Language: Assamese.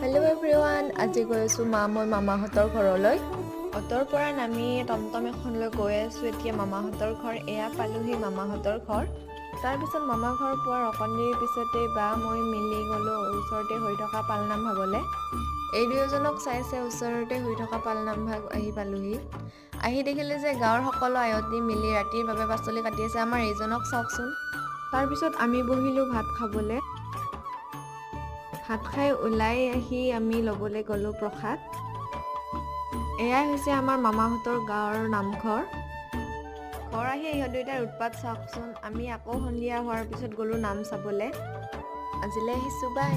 হেল্ল' এভৰিৱান আজি গৈ আছোঁ মা মই মামাহঁতৰ ঘৰলৈ। অটৰ পৰা নামি টমটম এখনলৈ গৈ আছোঁ এতিয়া মামাহঁতৰ ঘৰ এয়া পালোহি মামাহঁতৰ ঘৰ। তাৰপিছত মামা ঘৰ পোৱাৰ অকণিৰ পিছতেই বা মই মিলি গ'লোঁ ওচৰতে হৈ থকা পালনাম ভাগলৈ। এই দুয়োজনক চাই চাই ওচৰতে হৈ থকা পালনাম ভাগ আহি পালোহি। আহি দেখিলে যে গাঁৱৰ সকলো আয়তী মিলি ৰাতিৰ বাবে পাচলি কাটি আছে। আমাৰ এইজনক চাওকচোন। তাৰপিছত আমি বহিলোঁ ভাত খাবলৈ। ভাত খাই ওলাই আহি আমি ল'বলৈ গ'লোঁ প্ৰসাদ। এয়াই হৈছে আমাৰ মামাহঁতৰ গাঁৱৰ নামঘৰ। ঘৰ আহি ইহঁত দুয়োটাৰ উৎপাত চাওকচোন। আমি আকৌ সন্ধিয়া হোৱাৰ পিছত গ'লোঁ নাম চাবলৈ। আজিলৈ আহিছোঁ বাই